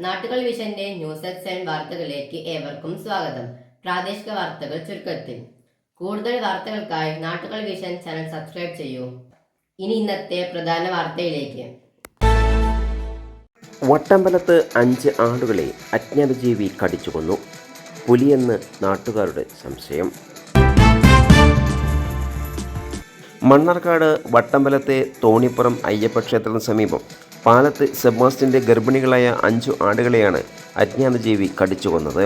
നാട്ടുകൾ വിഷന്റെ news X seven വാർത്തകളിലേക്ക് ഏവർക്കും സ്വാഗതം. പ്രാദേശിക വാർത്തകൾ ചുരുക്കത്തിൽ. കൂടുതൽ വാർത്തകൾക്കായി നാട്ടുകൾ വിഷൻ ചാനൽ സബ്സ്ക്രൈബ് ചെയ്യൂ. ഇനി ഇന്നത്തെ പ്രധാന വാർത്തയിലേക്ക്. വട്ടമ്പലത്ത് അഞ്ച് ആടുകളെ അജ്ഞാതജീവി കടിച്ചു കൊന്നു പുലിയെന്ന് നാട്ടുകാരുടെ സംശയം. മണ്ണാർക്കാട് വട്ടമ്പലത്തെ തോണിപ്പുറം അയ്യപ്പ ക്ഷേത്രത്തിന് സമീപം പാലത്ത് സെബാസ്റ്റിന്റെ ഗർഭിണികളായ അഞ്ചു ആടുകളെയാണ് അജ്ഞാതജീവി കടിച്ചു കൊന്നത്.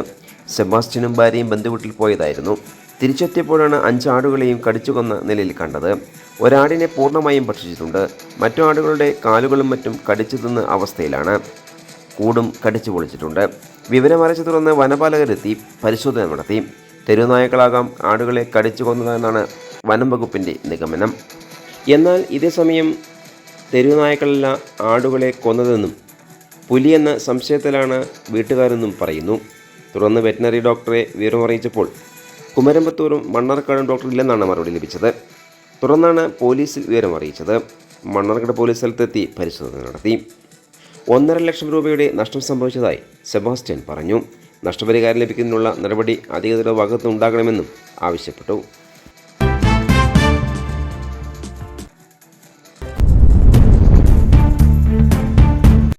സെബാസ്റ്റിനും ഭാര്യയും ബന്ധുവീട്ടിൽ പോയതായിരുന്നു. തിരിച്ചെത്തിയപ്പോഴാണ് അഞ്ച് ആടുകളെയും കടിച്ചു കൊന്ന നിലയിൽ കണ്ടത്. ഒരാടിനെ പൂർണമായും ഭക്ഷിച്ചിട്ടുണ്ട്. മറ്റു ആടുകളുടെ കാലുകളും മറ്റും കടിച്ചു തിന്ന അവസ്ഥയിലാണ്. കൂടും കടിച്ചു പൊളിച്ചിട്ടുണ്ട്. വിവരമറിച്ചു തുടർന്ന് വനപാലകരെത്തി പരിശോധന നടത്തി. തെരുവുനായകളാകാം ആടുകളെ കടിച്ചു കൊന്നതെന്നാണ് വനം വകുപ്പിന്റെ നിഗമനം. എന്നാൽ ഇതേസമയം തെരുവുനായ്ക്കളല്ല ആടുകളെ കൊന്നതെന്നും പുലിയെന്ന സംശയത്തിലാണ് വീട്ടുകാരെന്നും പറയുന്നു. തുടർന്ന് വെറ്റിനറി ഡോക്ടറെ വിവരമറിയിച്ചപ്പോൾ കുമരമ്പത്തൂരും മണ്ണാർക്കാടും ഡോക്ടർ ഇല്ലെന്നാണ് മറുപടി ലഭിച്ചത്. തുടർന്നാണ് പോലീസിൽ വിവരമറിയിച്ചത് മണ്ണാർക്കാട് പോലീസ് സ്ഥലത്തെത്തി പരിശോധന നടത്തി. ഒന്നര ലക്ഷം രൂപയുടെ നഷ്ടം സംഭവിച്ചതായി സെബാസ്റ്റ്യൻ പറഞ്ഞു. നഷ്ടപരിഹാരം ലഭിക്കുന്നതിനുള്ള നടപടി അധികൃതരുടെ ഭാഗത്തുനിന്നുണ്ടാകണമെന്നും ആവശ്യപ്പെട്ടു.